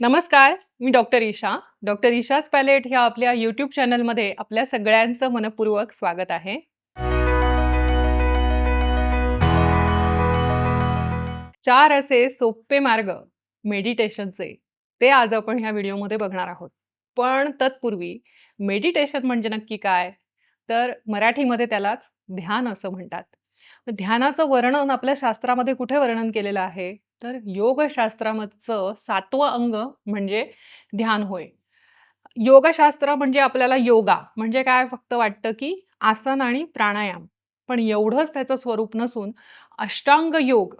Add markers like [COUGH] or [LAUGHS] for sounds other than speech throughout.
नमस्कार मी doctor Isha. Doctor ईशाच पॅलेट ह्या आपल्या यूट्यूब चॅनलमध्ये आपल्या सगळ्यांचं मनपूर्वक स्वागत आहे. चार असे सोपे मार्ग मेडिटेशनचे. ते आज आपण ह्या व्हिडिओमध्ये बघणार आहोत. पण तत्पूर्वी मेडिटेशन म्हणजे नक्की काय? तर मराठीमध्ये त्यालाच ध्यान असं म्हणतात. ध्यानाचं वर्णन आपल्या शास्त्रामध्ये कुठे वर्णन केलेलं आहे? तर योगशास्त्रामधचं सातवं अंग म्हणजे ध्यान होय. योगशास्त्र म्हणजे आपल्याला योगा म्हणजे काय? फक्त वाटतं की आसन आणि प्राणायाम. पण एवढंच त्याचं स्वरूप नसून अष्टांग योग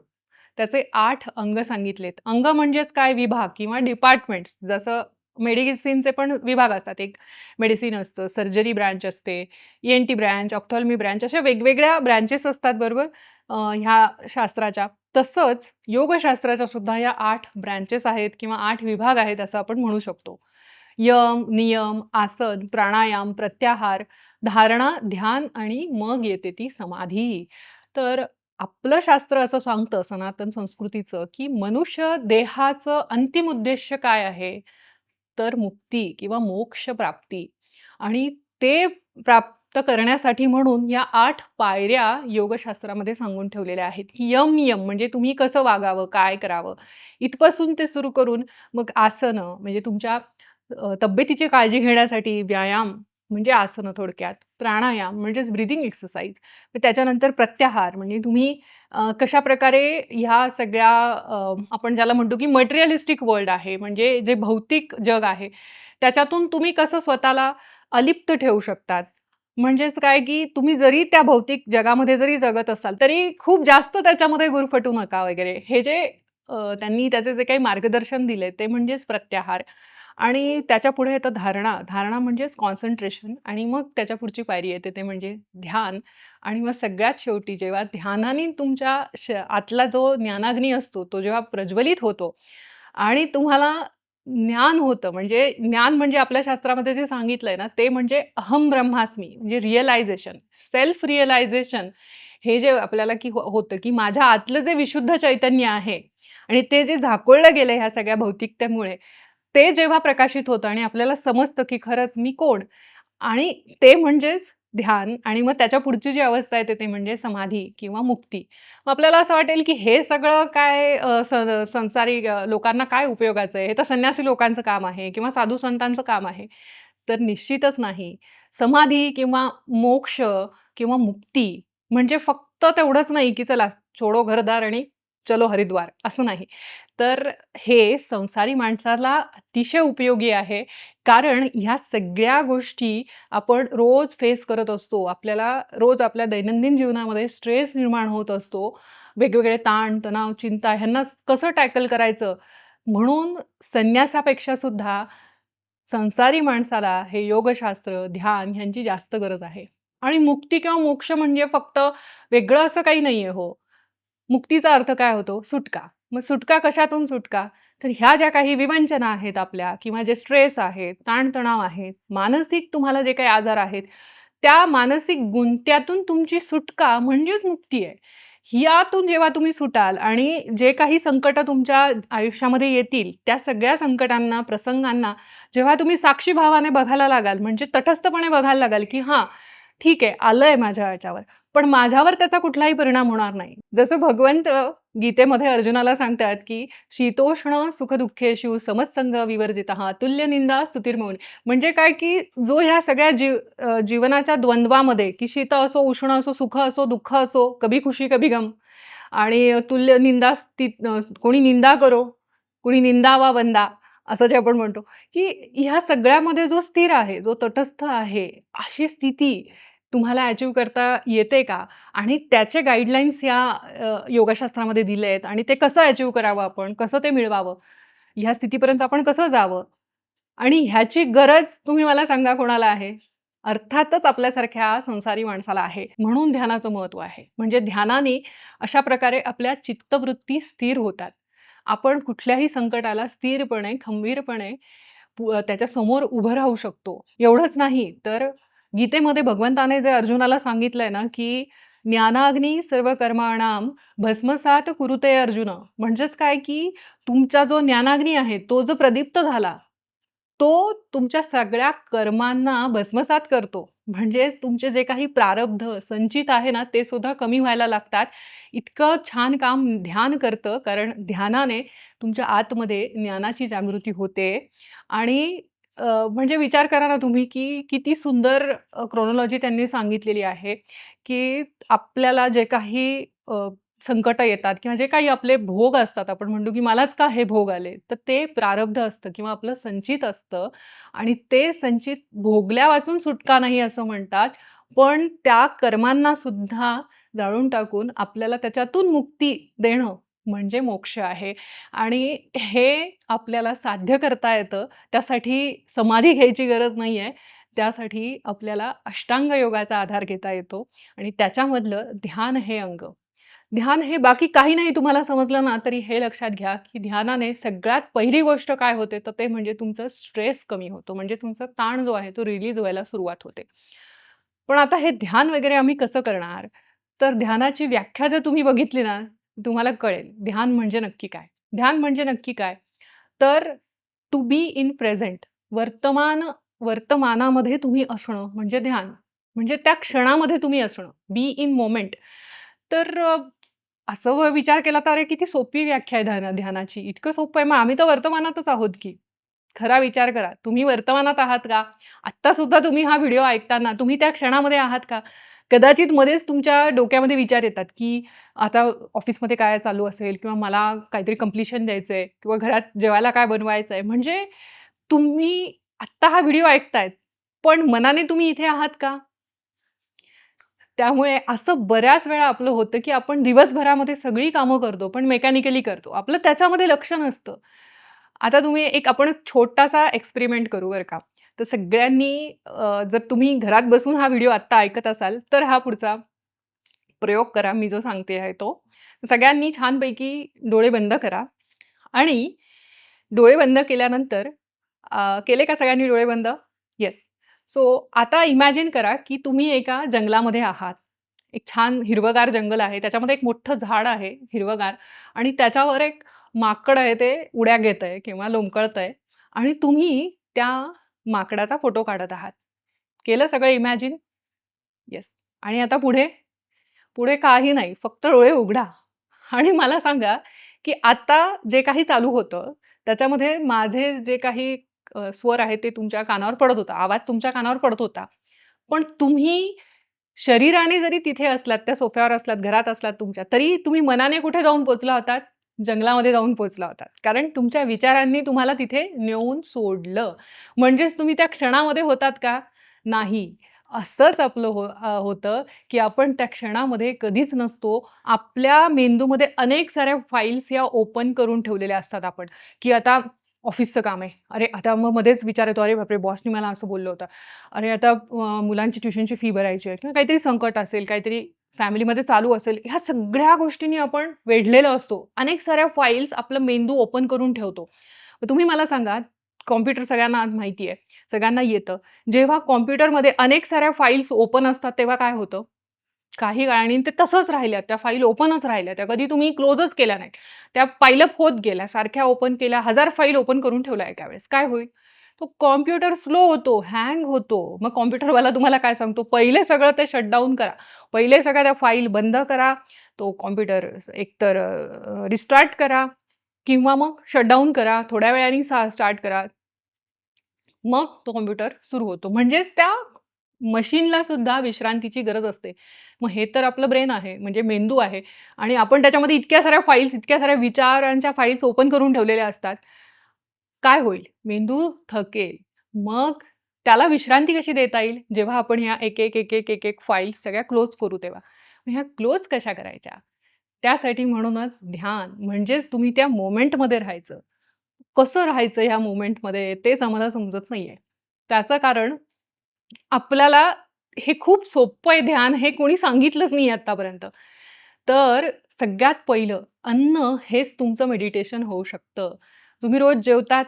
त्याचे आठ अंग सांगितलेत. अंग म्हणजेच काय? विभाग किंवा डिपार्टमेंट्स जसं मेडिसिनचे पण विभाग असतात. एक मेडिसिन असतं सर्जरी ब्रँच असते E N T branch ophthalmy branch अशा वेगवेगळ्या ब्रँचेस असतात बरोबर? ह्या शास्त्राच्या. तसंच योगशास्त्राच्या सुद्धा या आठ ब्रँचेस आहेत किंवा आठ विभाग आहेत असं आपण म्हणू शकतो. यम नियम आसन प्राणायाम प्रत्याहार धारणा ध्यान आणि मग येते ती समाधी. तर आपलं शास्त्र असं सांगतं सनातन संस्कृतीचं की मनुष्य देहाचं अंतिम उद्देश काय आहे? तर मुक्ती किंवा मोक्ष प्राप्ती. आणि ते प्राप्त करण्यासाठी म्हणून या आठ पायऱ्या योगशास्त्रामध्ये सांगून ठेवलेल्या आहेत. की यम नियम म्हणजे तुम्ही कसं वागावं काय करावं इथपासून ते सुरू करून मग आसनं म्हणजे तुमच्या तब्येतीची काळजी घेण्यासाठी व्यायाम म्हणजे आसनं थोडक्यात प्राणायाम म्हणजेच ब्रिदिंग एक्सरसाइज त्याच्यानंतर प्रत्याहार म्हणजे तुम्ही कशा प्रकारे ह्या सगळ्या आपण ज्याला म्हणतो की मटेरियलिस्टिक वर्ल्ड आहे म्हणजे जे भौतिक जग आहे त्याच्यातून तुम्ही कसं स्वतःला अलिप्त ठेवू शकतात? म्हणजेच काय की तुम्ही जरी त्या भौतिक जगामध्ये जरी जगत असाल तरी खूप जास्त त्याच्यामध्ये गुरफटू नका वगैरे. हे जे त्यांनी त्याचे जे काही मार्गदर्शन दिले ते म्हणजेच प्रत्याहार. आणि त्याच्या पुढे येतं धारणा. धारणा म्हणजेच कॉन्सन्ट्रेशन आणि मग त्याच्या पुढची पायरी येते ते म्हणजे ध्यान. आणि मग सगळ्यात शेवटी जेव्हा ध्यानाने तुमच्या श आतला जो ज्ञानाग्नी असतो तो जेव्हा प्रज्वलित होतो आणि तुम्हाला ज्ञान होतं. म्हणजे ज्ञान म्हणजे आपल्या शास्त्रामध्ये जे सांगितलंय ना ते म्हणजे अहम ब्रह्मास्मी म्हणजे रिअलायझेशन सेल्फ रिअलायझेशन हे जे आपल्याला की हो- होतं की माझ्या आतलं जे विशुद्ध चैतन्य आहे आणि ते जे झाकोळलं गेलं ह्या सगळ्या भौतिकतेमुळे ते जेव्हा प्रकाशित होतं आणि आपल्याला समजतं की खरंच मी कोण? आणि ते म्हणजेच ध्यान आणि मग त्याच्या पुढची जी अवस्था येते ते म्हणजे समाधी किंवा मुक्ती. मग आपल्याला असं वाटेल की हे सगळं काय स- संसारी लोकांना काय उपयोगाचं आहे? हे तर संन्यासी लोकांचं काम आहे किंवा साधू संतांचं काम आहे. तर निश्चितच नाही. समाधी किंवा मोक्ष किंवा मुक्ती म्हणजे फक्त तेवढंच नाही की चला छोडो घरदार आणि चलो हरिद्वार असं नाही. तर हे संसारी माणसाला अतिशय उपयोगी आहे. कारण ह्या सगळ्या गोष्टी आपण रोज फेस करत असतो. आपल्याला रोज आपल्या दैनंदिन जीवनामध्ये स्ट्रेस निर्माण होत असतो. वेगवेगळे ताण तणाव चिंता ह्यांना कसं टॅकल करायचं? म्हणून संन्यासापेक्षा सुद्धा संसारी माणसाला हे योगशास्त्र ध्यान ह्यांची जास्त गरज आहे. आणि मुक्ती किंवा मोक्ष म्हणजे फक्त वेगळं असं काही नाहीये हो. मुक्तीचा अर्थ काय होतो? सुटका. मग सुटका कशातून सुटका? तर ह्या ज्या काही विवंचना आहेत आपल्या किंवा जे स्ट्रेस आहेत ताणतणाव आहेत मानसिक तुम्हाला जे काही आजार आहेत त्या मानसिक गुंत्यातून तुमची सुटका म्हणजेच मुक्ती आहे. यातून जेव्हा तुम्ही सुटाल आणि जे काही संकट तुमच्या आयुष्यामध्ये येतील त्या सगळ्या संकटांना प्रसंगांना जेव्हा तुम्ही साक्षी भावाने बघायला लागाल म्हणजे तटस्थपणे बघायला लागाल की हां ठीक आहे आलंय माझ्या याच्यावर. पण माझ्यावर त्याचा कुठलाही परिणाम होणार नाही. जसं भगवंत गीतेमध्ये अर्जुनाला सांगतात की शीतोष्ण सुखदुःखेशू समसंग विवर्जित हा तुल्य निंदा स्तुतिर्मौन म्हणजे काय की जो ह्या सगळ्या जीव जीवनाच्या द्वंद्वामध्ये की शीत असो उष्ण असो सुख असो दुःख असो कभी खुशी कभी गम आणि तुल्य निंदा स्थित कोणी निंदा करो कोणी निंदा वा वंदा असं जे आपण म्हणतो की ह्या सगळ्यामध्ये जो स्थिर आहे जो तटस्थ आहे अशी स्थिती तुम्हाला अचीव करता येते का? आणि त्याचे गाईडलाईन्स या योगशास्त्रामध्ये दिले आहेत आणि ते कसं अचीव करावं आपण? कसं ते मिळवावं? ह्या स्थितीपर्यंत आपण कसं जावं? आणि ह्याची गरज तुम्ही मला सांगा कोणाला आहे? अर्थातच आपल्यासारख्या संसारी माणसाला आहे. म्हणून ध्यानाचं महत्त्व आहे. म्हणजे ध्यानाने अशा प्रकारे आपल्या चित्तवृत्ती स्थिर होतात. आपण कुठल्याही संकटाला स्थिरपणे खंबीरपणे त्याच्यासमोर उभं राहू शकतो. एवढंच नाही तर गीतेमध्ये भगवंताने जे अर्जुनाला सांगितलंय ना की ज्ञानाग्नी सर्व कर्माणाम भस्मसात कुरुते अर्जुन. म्हणजेच काय? की तुमचा जो ज्ञानाग्नी आहे तो जो प्रदीप्त झाला तो तुमच्या सगळ्या कर्मांना भस्मसात करतो. म्हणजेच तुमचे जे काही प्रारब्ध संचित आहे ना ते सुद्धा कमी व्हायला लागतात. इतकं छान काम ध्यान करतं कारण ध्यानाने तुमच्या आतमध्ये ज्ञानाची जागृती होते. आणि अ, म्हणजे विचार करा ना तुम्ही की किती सुंदर क्रोनॉलॉजी त्यांनी सांगितलेली आहे की आपल्याला जे काही संकट येतात किंवा जे काही आपले भोग असतात आपण म्हणतो की मलाच का हे भोग आले? तर ते प्रारब्ध असतं किंवा आपलं संचित असतं आणि ते संचित भोगल्या वाचून सुटका नाही असं म्हणतात. पण त्या कर्मांना सुद्धा जाळून टाकून आपल्याला त्याच्यातून मुक्ती देणं म्हणजे मोक्ष आहे. आणि हे आपल्याला साध्य करता येतं त्यासाठी समाधी घ्यायची गरज नाही आहे त्यासाठी आपल्याला अष्टांग योगाचा आधार घेता येतो. आणि त्याच्यामधलं ध्यान हे अंग. ध्यान हे बाकी काही नाही तुम्हाला समजलं ना तरी हे लक्षात घ्या की ध्यानाने सगळ्यात पहिली गोष्ट काय होते तर ते म्हणजे तुमचं स्ट्रेस कमी होतो. म्हणजे तुमचा ताण जो आहे तो रिलीज व्हायला सुरुवात होते. पण आता हे ध्यान वगैरे आम्ही कसं करणार? तर ध्यानाची व्याख्या जर तुम्ही बघितली ना तुम्हाला कळेल ध्यान म्हणजे नक्की काय? ध्यान म्हणजे नक्की काय? तर टू बी इन प्रेझेंट वर्तमान वर्तमानामध्ये तुम्ही असणं म्हणजे ध्यान. म्हणजे त्या क्षणामध्ये तुम्ही असणं. बी इन मोमेंट तर असं विचार केला तर अरे किती सोपी व्याख्या आहे ध्याना ध्यानाची. इतकं सोपं आहे. मग आम्ही तर वर्तमानातच आहोत की. खरा विचार करा. तुम्ही वर्तमानात आहात का? आत्ता सुद्धा तुम्ही हा व्हिडिओ ऐकताना तुम्ही त्या क्षणामध्ये आहात का? कदाचित मध्येच तुमच्या डोक्यामध्ये विचार येतात की आता ऑफिसमध्ये काय चालू असेल किंवा मला काहीतरी कम्प्लिशन द्यायचं आहे किंवा घरात जेवायला काय बनवायचं आहे म्हणजे तुम्ही आत्ता हा व्हिडिओ ऐकतायत पण मनाने तुम्ही इथे आहात का? त्यामुळे असं बऱ्याच वेळा आपलं होतं की आपण दिवसभरामध्ये सगळी कामं करतो पण मेकॅनिकली करतो. आपलं त्याच्यामध्ये लक्ष नसतं. आता तुम्ही एक आपण छोटासा एक्सपेरिमेंट करू बरं का. तर सगळ्यांनी जर तुम्ही घरात बसून हा व्हिडिओ आत्ता ऐकत असाल तर हा पुढचा प्रयोग करा मी जो सांगते आहे तो. सगळ्यांनी छानपैकी डोळे बंद करा आणि डोळे बंद केल्यानंतर केले का सगळ्यांनी डोळे बंद? येस सो आता इमॅजिन करा की तुम्ही एका जंगलामध्ये आहात. एक छान हिरवगार जंगल आहे त्याच्यामध्ये एक मोठं झाड आहे हिरवगार आणि त्याच्यावर एक माकड आहे ते उड्या घेत आहे किंवा लोंबकळत आहे आणि तुम्ही त्या माकडाचा फोटो काढत आहात. केलं सगळं इमॅजिन येस आणि आता पुढे? पुढे काही नाही फक्त डोळे उघडा. आणि मला सांगा की आता जे काही चालू होतं त्याच्यामध्ये माझे जे काही स्वर आहेत ते तुमच्या कानावर पडत होता आवाज तुमच्या कानावर पडत होता. पण तुम्ही शरीराने जरी तिथे असलात त्या सोफ्यावर असलात घरात असलात तुमच्या तरी तुम्ही मनाने कुठे जाऊन पोचला होतात? जंगलामध्ये जाऊन पोचला होता. कारण तुमच्या विचारांनी तुम्हाला तिथे नेऊन सोडलं. म्हणजेच तुम्ही त्या क्षणामध्ये होतात का? नाही. असंच आपलं हो होतं की आपण त्या क्षणामध्ये कधीच नसतो. आपल्या मेंदूमध्ये अनेक साऱ्या फाईल्स या ओपन करून ठेवलेल्या असतात आपण. की आता ऑफिसचं काम आहे. अरे आता मग मध्येच विचार येतो. अरे बापरे बॉसनी मला असं बोललं होतं. अरे आता मुलांची ट्युशनची फी भरायची आहे. किंवा काहीतरी संकट असेल काहीतरी फॅमिलीमध्ये चालू असेल ह्या सगळ्या गोष्टींनी आपण वेढलेलो असतो. अनेक साऱ्या फाईल्स आपलं मेंदू ओपन करून ठेवतो. तुम्ही मला सांगा कॉम्प्युटर सगळ्यांना आज माहिती आहे सगळ्यांना येतं. जेव्हा कॉम्प्युटरमध्ये अनेक साऱ्या फाईल्स ओपन असतात तेव्हा काय होतं? काही काळाने ते तसंच राहिल्या त्या फाईल ओपनच राहिल्या त्या कधी तुम्ही क्लोजच केल्या नाहीत. त्या पाईलअप होत गेल्या सारख्या ओपन केल्या हजार फाईल ओपन करून ठेवल्या एका वेळेस. काय होईल? तो कॉम्प्युटर स्लो होतो हँग होतो. मग कॉम्प्युटरवाला तुम्हाला काय सांगतो? पहिले सगळं ते शटडाऊन करा. पहिले सगळ्या त्या फाईल बंद करा. तो कॉम्प्युटर एकतर रिस्टार्ट करा किंवा मग शटडाऊन करा. थोड्या वेळाने सा स्टार्ट करा. मग तो कॉम्प्युटर सुरू होतो. म्हणजेच त्या मशीनला सुद्धा विश्रांतीची गरज असते. मग हे तर आपलं ब्रेन आहे म्हणजे मेंदू आहे. आणि आपण त्याच्यामध्ये इतक्या साऱ्या फाईल्स इतक्या साऱ्या विचारांच्या फाईल्स ओपन करून ठेवलेल्या असतात. काय होईल? मेंदू थकेल. मग त्याला विश्रांती कशी देता येईल? जेव्हा आपण ह्या एक एक एक एक एक एक फाईल्स सगळ्या क्लोज करू तेव्हा. मग ह्या क्लोज कशा करायच्या? त्यासाठी म्हणूनच ध्यान म्हणजेच तुम्ही त्या मोमेंटमध्ये राहायचं. कसं राहायचं ह्या मोमेंटमध्ये तेच आम्हाला समजत नाहीये. त्याचं कारण आपल्याला हे खूप सोपं आहे ध्यान हे कोणी सांगितलंच नाही आतापर्यंत. तर सगळ्यात पहिलं अन्न हेच तुमचं मेडिटेशन होऊ शकतं. तुम्ही रोज जेवतात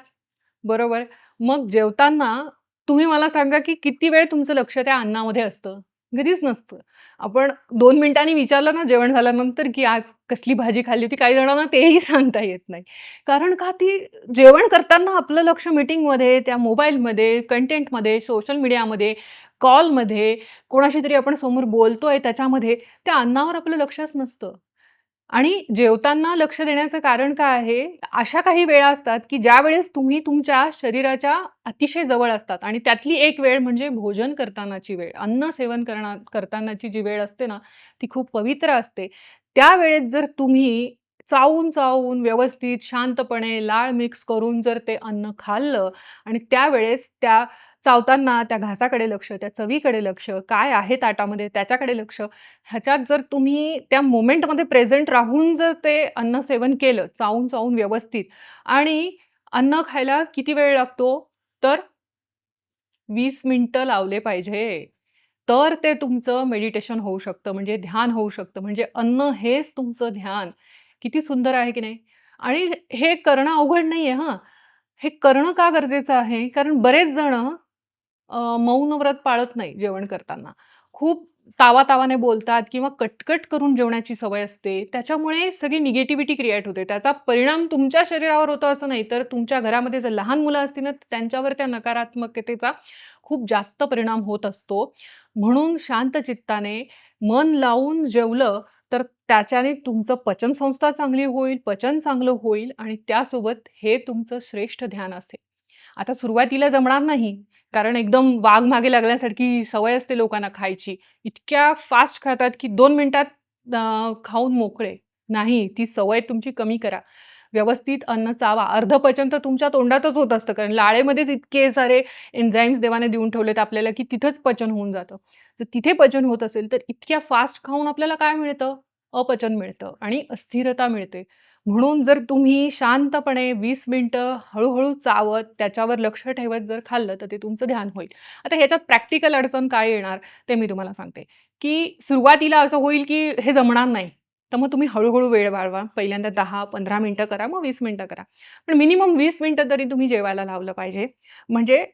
बरोबर मग जेवताना तुम्ही मला सांगा की किती वेळ तुमचं लक्ष त्या अन्नामध्ये असतं कधीच नसतं. आपण दोन मिनिटांनी विचारलं ना जेवण झाल्यानंतर, की आज कसली भाजी खाल्ली होती? काही जणांना तेही [LAUGHS] सांगता येत नाही. कारण का ती जेवण करताना आपलं लक्ष मीटिंगमध्ये, त्या मोबाईलमध्ये, कंटेंटमध्ये, सोशल मीडियामध्ये, कॉलमध्ये, कोणाशी तरी आपण समोर बोलतोय त्याच्यामध्ये, त्या अन्नावर आपलं लक्षच नसतं. आणि जेवताना लक्ष देण्याचं कारण काय आहे? अशा काही वेळा असतात, की ज्यावेळेस तुम्ही तुमच्या शरीराच्या अतिशय जवळ असतात आणि त्यातली एक वेळ म्हणजे भोजन करतानाची वेळ. अन्न सेवन करणा करतानाची जी वेळ असते ना, ती खूप पवित्र असते. त्यावेळेत जर तुम्ही चावून-चावून व्यवस्थित शांतपणे लाळ मिक्स करून जर ते अन्न खाल्लं आणि त्यावेळेस त्या चावताना त्या घासाकडे लक्ष, त्या चवीकडे लक्ष, काय आहे ताटामध्ये त्याच्याकडे लक्ष, ह्याच्यात जर तुम्ही त्या मोमेंटमध्ये प्रेझेंट राहून जर ते अन्न सेवन केलं, चावून-चावून व्यवस्थित आणि अन्न खायला किती वेळ लागतो? तर वीस मिनिटं लावले पाहिजे. तर ते तुमचं मेडिटेशन होऊ शकतं, म्हणजे ध्यान होऊ शकतं. म्हणजे अन्न हेच तुमचं ध्यान. किती सुंदर आहे की नाही? आणि हे करणं अवघड नाहीये हां. हे करणं का गरजेचं आहे? कारण बरेच जण मौन व्रत पाळत नाही जेवण करताना. खूप तावातावाने बोलतात किंवा कटकट करून जेवण्याची सवय असते. त्याच्यामुळे सगळी निगेटिव्हिटी क्रिएट होते. त्याचा परिणाम तुमच्या शरीरावर होतो असं नाही, तर तुमच्या घरामध्ये जर लहान मुलं असतील ना, त्यांच्यावर त्या नकारात्मकतेचा खूप जास्त परिणाम होत असतो. म्हणून शांत चित्ताने मन लावून जेवलं, तर त्याच्याने तुमचं पचनसंस्था चांगली होईल, पचन चांगलं होईल आणि त्यासोबत हे तुमचं श्रेष्ठ ध्यान असेल. आता सुरुवातीला जमणार नाही, कारण एकदम वाघ मागे लागल्यासारखी सवय असते लोकांना खायची. इतक्या फास्ट खातात, की दोन मिनिटात खाऊन मोकळे. नाही, ती सवय तुमची कमी करा. व्यवस्थित अन्न चावा. अर्धपचन तर तुमच्या तोंडातच होत असतं, कारण लाळेमध्येच इतके सारे एन्झाईम्स देवाने देऊन ठेवलेत आपल्याला, की तिथंच पचन होऊन जातं. जर तिथे पचन होत असेल, तर इतक्या फास्ट खाऊन आपल्याला काय मिळतं? अपचन मिळतं आणि अस्थिरता मिळते. म्हणून जर तुम्ही शांतपणे वीस मिनटं हळूहळू चावत, त्याच्यावर लक्ष ठेवत जर खाल्लं, तर ते तुमचं ध्यान होईल. आता ह्याच्यात प्रॅक्टिकल अडचण काय येणार, ते मी तुम्हाला सांगते, की सुरुवातीला असं होईल, की हे जमणार नाही. तर मग तुम्ही हळूहळू वेळ वाढवा. पहिल्यांदा दहा पंधरा मिनटं करा, मग वीस मिनटं करा. पण मिनिमम वीस मिनटं तरी तुम्ही जेवायला लावलं पाहिजे. म्हणजे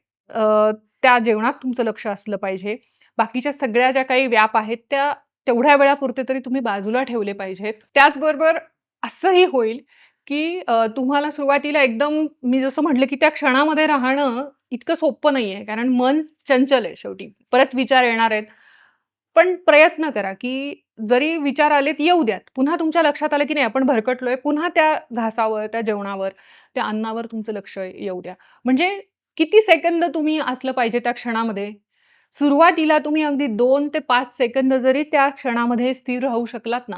त्या जेवणात तुमचं लक्ष असलं पाहिजे. बाकीच्या सगळ्या ज्या काही व्याप आहेत, त्या तेवढ्या वेळापुरते तरी तुम्ही बाजूला ठेवले पाहिजेत. त्याचबरोबर असंही होईल, की तुम्हाला सुरुवातीला एकदम मी जसं म्हटलं, की त्या क्षणामध्ये राहणं इतकं सोपं नाही आहे कारण मन चंचल आहे शेवटी. परत विचार येणार आहेत. पण प्रयत्न करा, की जरी विचार आलेत येऊ द्यात. पुन्हा तुमच्या लक्षात आलं, की नाही आपण भरकटलोय. पुन्हा त्या घासावर, त्या जेवणावर, त्या अन्नावर तुमचं लक्ष येऊ द्या. म्हणजे किती सेकंद तुम्ही असलं पाहिजे त्या क्षणामध्ये? सुरुवातीला तुम्ही अगदी दोन ते पाच सेकंद जरी त्या क्षणामध्ये स्थिर राहू शकलात ना,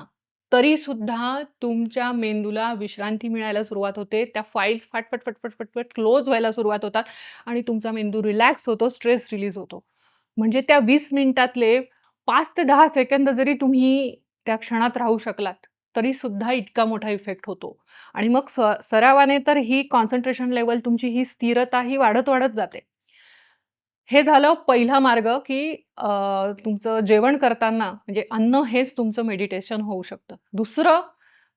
तरी सुद्धा तुमच्या मेंदूला विश्रांती मिळायला सुरुवात होते. त्या फाईल्स फाटफट फटफट फटफट क्लोज व्हायला सुरुवात होतात आणि तुमचा मेंदू रिलॅक्स होतो, स्ट्रेस रिलीज होतो. म्हणजे त्या वीस मिनिटातले पाच ते दहा सेकंद जरी तुम्ही त्या क्षणात राहू शकलात, तरी सुद्धा इतका मोठा इफेक्ट होतो. आणि मग स सरावाने तर ही कॉन्सन्ट्रेशन लेवल तुमची ही स्थिरता ही वाढत-वाढत जाते. हे झालं पहिला मार्ग, की तुमचं जेवण करताना म्हणजे अन्न हेच तुमचं मेडिटेशन होऊ शकतं. दुसरं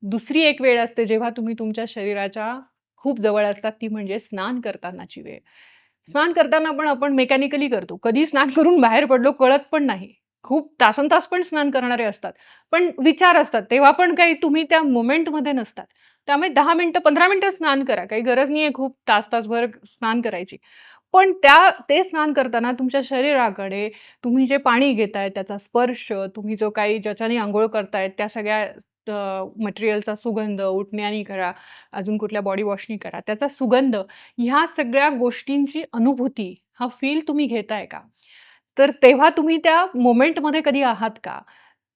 दुसरी एक वेळ असते जेव्हा तुम्ही तुमच्या शरीराच्या खूप जवळ असतात, ती म्हणजे स्नान करतानाची वेळ. स्नान करताना पण आपण मेकॅनिकली करतो. कधी स्नान करून बाहेर पडलो कळत पण नाही. खूप तासंतास पण स्नान करणारे असतात. पण विचार असतात, तेव्हा पण काही तुम्ही त्या मोमेंटमध्ये नसतात. त्यामुळे दहा मिनटं पंधरा मिनटं स्नान करा. काही गरज नाहीये खूप तास-तासभर स्नान करायची. पण त्या ते स्नान करताना तुमच्या शरीराकडे तुम्ही जे पाणी घेताय त्याचा स्पर्श, तुम्ही जो काही ज्याच्याने आंघोळ करतायत त्या सगळ्या मटेरियलचा सुगंध, उठण्याने करा, अजून कुठल्या बॉडी वॉशनी करा, त्याचा सुगंध, ह्या सगळ्या गोष्टींची अनुभूती, हा फील तुम्ही घेताय का? तर तेव्हा तुम्ही त्या मोमेंटमध्ये कधी आहात का?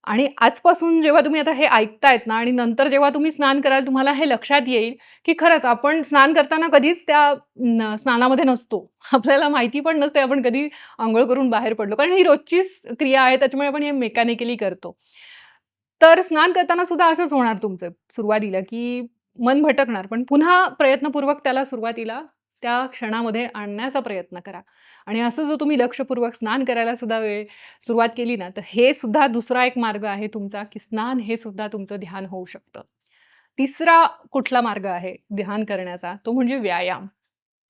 आणि आजपासून जेव्हा तुम्ही आता हे ऐकतायत ना आणि नंतर जेव्हा तुम्ही स्नान कराल तुम्हाला हे लक्षात येईल, की खरंच आपण स्नान करताना कधीच त्या स्नानामध्ये नसतो. आपल्याला माहिती पण नसते आपण कधी आंघोळ करून बाहेर पडलो. कारण ही रोजचीच क्रिया आहे त्याच्यामुळे आपण हे मेकॅनिकली करतो. तर स्नान करताना सुद्धा असंच होणार तुमचं सुरुवातीला, की मन भटकणार. पण पुन्हा प्रयत्नपूर्वक त्याला सुरुवातीला त्या क्षणामध्ये आणण्याचा प्रयत्न करा. आणि असं जर तुम्ही लक्षपूर्वक स्नान करायला सुद्धा वेळ सुरुवात केली ना, तर हे सुद्धा दुसरा एक मार्ग आहे तुमचा, की स्नान हे सुद्धा तुमचं ध्यान होऊ शकतं. तिसरा कुठला मार्ग आहे ध्यान करण्याचा, तो म्हणजे व्यायाम.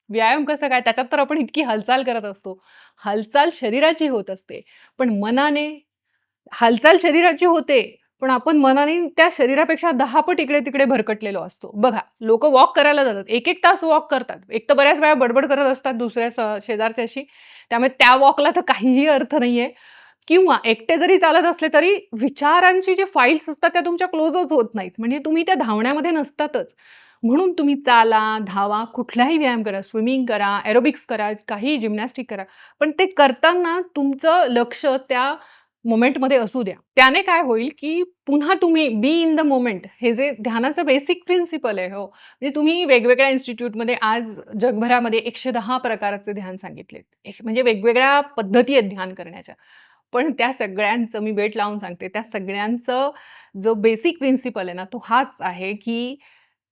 व्यायाम कसं काय? त्याच्यात तर आपण इतकी हालचाल करत असतो. हालचाल शरीराची होत असते. पण मनाने हालचाल शरीराची होते, पण आपण मनाने त्या शरीरापेक्षा दहा पट इकडे-तिकडे भरकटलेलो असतो. बघा, लोक वॉक करायला जातात. 1-1 तास वॉक करतात. एक तर बऱ्याच वेळा बडबड करत असतात दुसऱ्या स शेजारच्याशी. त्यामुळे त्या वॉकला तर काहीही अर्थ नाहीये. किंवा एकटे जरी चालत असले तरी विचारांची जी फाईल्स असतात त्या तुमच्या क्लोजच होत नाहीत. म्हणजे तुम्ही त्या धावण्यामध्ये नसतातच. म्हणून तुम्ही चाला, धावा, कुठलाही व्यायाम करा, स्विमिंग करा, एरोबिक्स करा, काही जिम्नॅस्टिक करा. पण ते करताना तुमचं लक्ष त्या मोमेंटमध्ये असू द्या. त्याने काय होईल, की पुन्हा तुम्ही बी इन द मोमेंट हे जे ध्यानाचं बेसिक प्रिन्सिपल आहे हो. म्हणजे तुम्ही वेगवेगळ्या इन्स्टिट्यूटमध्ये आज जगभरामध्ये 110 प्रकारचे ध्यान सांगितलेत. एक म्हणजे वेगवेगळ्या पद्धती आहेत ध्यान करण्याच्या. पण त्या सगळ्यांचं मी वेट लावून सांगते, त्या सगळ्यांचं जो बेसिक प्रिन्सिपल आहे ना, तो हाच आहे, की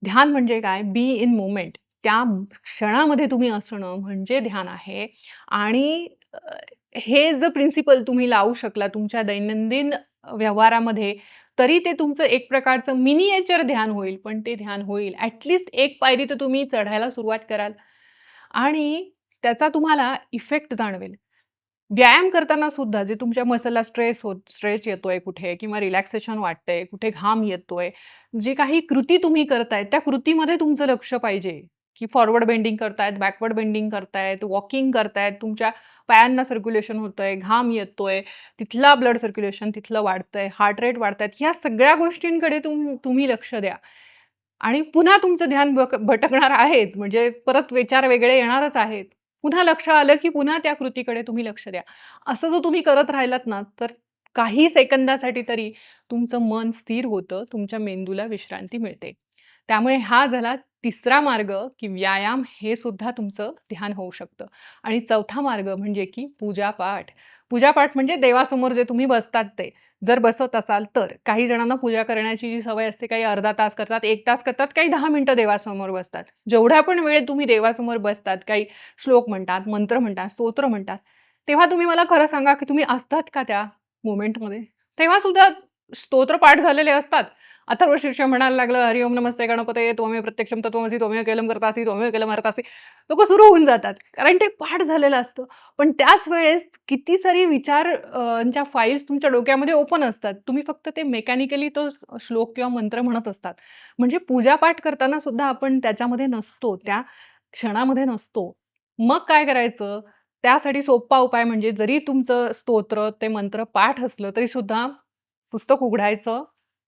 ध्यान म्हणजे काय? Be in moment. त्या क्षणामध्ये तुम्ही असणं म्हणजे ध्यान आहे आणि हे जर प्रिन्सिपल तुम्ही लावू शकला तुमच्या दैनंदिन व्यवहारामध्ये, तरी ते तुमचं एक प्रकारचं मिनिएचर ध्यान होईल. पण ते ध्यान होईल. ॲटलिस्ट एक पायरी तर तुम्ही चढायला सुरुवात कराल आणि त्याचा तुम्हाला इफेक्ट जाणवेल. व्यायाम करताना सुद्धा जे तुमच्या मसलला स्ट्रेस होत स्ट्रेच येतोय कुठे किंवा रिलॅक्सेशन वाटतंय, कुठे घाम येतोय, जी काही कृती तुम्ही करताय, त्या कृतीमध्ये तुमचं लक्ष पाहिजे, की फॉरवर्ड बेंडिंग करतायत, बॅकवर्ड बेंडिंग करतायत, वॉकिंग करतायत, तुमच्या पायांना सर्क्युलेशन होतंय, घाम येतोय, तिथला ब्लड सर्क्युलेशन तिथलं वाढतंय, हार्ट रेट वाढतायत. ह्या सगळ्या गोष्टींकडे तुम तुम्ही लक्ष द्या आणि पुन्हा तुमचं ध्यान बक भटकणार आहेच, म्हणजे परत विचार वेगळे येणारच आहेत. पुन्हा लक्ष आलं, की पुन्हा त्या कृतीकडे तुम्ही लक्ष द्या. असं जर तुम्ही करत राहिलात ना, तर काही सेकंदासाठी तरी तुमचं मन स्थिर होतं, तुमच्या मेंदूला विश्रांती मिळते. त्यामुळे हा झाला तिसरा मार्ग, की व्यायाम हे सुद्धा तुमचं ध्यान होऊ शकतं. आणि चौथा मार्ग म्हणजे की पूजा-पाठ. पूजा-पाठ म्हणजे देवासमोर जे तुम्ही बसतात ते. जर बसत असाल तर. काही जणांना पूजा करण्याची जी सवय असते, काही अर्धा तास करतात, एक तास करतात, काही दहा मिनिटं देवासमोर बसतात. जेवढा पण वेळ तुम्ही देवासमोर बसतात, काही श्लोक म्हणतात, मंत्र म्हणतात, स्तोत्र म्हणतात, तेव्हा तुम्ही मला खरं सांगा, की तुम्ही असतात का त्या मोमेंटमध्ये? तेव्हा सुद्धा स्तोत्र पाठ झालेले असतात. अथर्व अथर्वशीर्ष म्हणायला लागलं, "हरी ओम नमस्ते गणपतये त्वमेव प्रत्यक्षं तत्त्वमसि त्वमेव केलं कर्तासि केलम केलं असे लोक सुरू होऊन जातात. कारण ते पाठ झालेलं असतं. पण त्याच वेळेस किती सारी विचारांच्या फाईल्स तुमच्या डोक्यामध्ये ओपन असतात. तुम्ही फक्त ते मेकॅनिकली तो श्लोक किंवा मंत्र म्हणत असतात. म्हणजे पूजा-पाठ करताना सुद्धा आपण त्याच्यामध्ये नसतो, त्या क्षणामध्ये नसतो. मग काय करायचं? त्यासाठी सोप्पा उपाय म्हणजे जरी तुमचं स्तोत्र, ते मंत्र पाठ असलं तरी सुद्धा पुस्तक उघडायचं,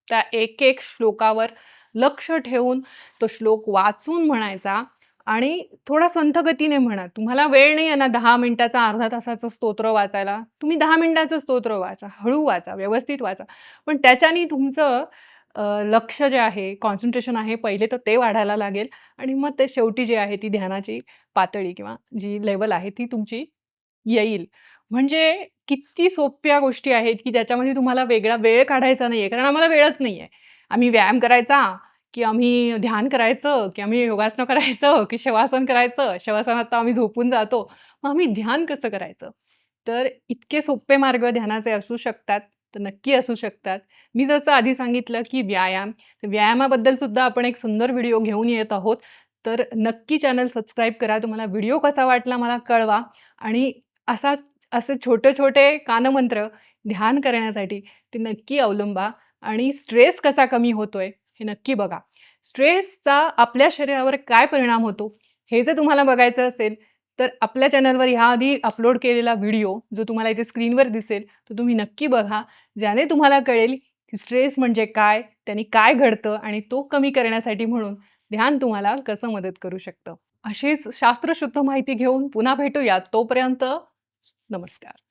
त्या एक-एक श्लोकावर लक्ष ठेवून तो श्लोक वाचून म्हणायचा आणि थोडा संथगतीने म्हणा. तुम्हाला वेळ नाही आहे ना दहा मिनिटाचा, अर्धा तासाचं स्तोत्र वाचायला, तुम्ही दहा मिनिटाचं स्तोत्र वाचा, हळू वाचा, व्यवस्थित वाचा. पण त्याच्याने तुमचं लक्ष जे आहे, कॉन्सन्ट्रेशन आहे, पहिले तर ते वाढायला लागेल आणि मग ते शेवटी जे आहे ती ध्यानाची पातळी किंवा जी लेवल आहे ती तुमची येईल. म्हणजे किती सोप्या गोष्टी आहेत, की त्याच्यामध्ये तुम्हाला वेगळा वेळ काढायचा नाहीये. कारण आम्हाला वेळच नाही आहे आम्ही व्यायाम करायचा, की आम्ही ध्यान करायचं, की आम्ही योगासनं करायचं, की शवासन करायचं. शवासनात तर आम्ही झोपून जातो. मग आम्ही ध्यान कसं करायचं? तर इतके सोपे मार्ग ध्यानाचे असू शकतात, तर नक्की असू शकतात. मी जसं आधी सांगितलं, की व्यायाम, व्यायामाबद्दल सुद्धा आपण एक सुंदर व्हिडिओ घेऊन येत आहोत. तर नक्की चॅनल सबस्क्राईब करा. तुम्हाला व्हिडिओ कसा वाटला मला कळवा आणि असा असे छोटे-छोटे कानमंत्र ध्यान करण्यासाठी ते नक्की अवलंबा आणि स्ट्रेस कसा कमी होतोय हे नक्की बघा. स्ट्रेसचा आपल्या शरीरावर काय परिणाम होतो हे जर तुम्हाला बघायचं असेल, तर आपल्या चॅनलवर ह्याआधी अपलोड केलेला व्हिडिओ जो तुम्हाला इथे स्क्रीनवर दिसेल, तो तुम्ही नक्की बघा. ज्याने तुम्हाला कळेल, की स्ट्रेस म्हणजे काय? त्याने काय घडतं आणि तो कमी करण्यासाठी म्हणून ध्यान तुम्हाला कसं मदत करू शकतं. अशीच शास्त्रशुद्ध माहिती घेऊन पुन्हा भेटूयात. तोपर्यंत नमस्कार.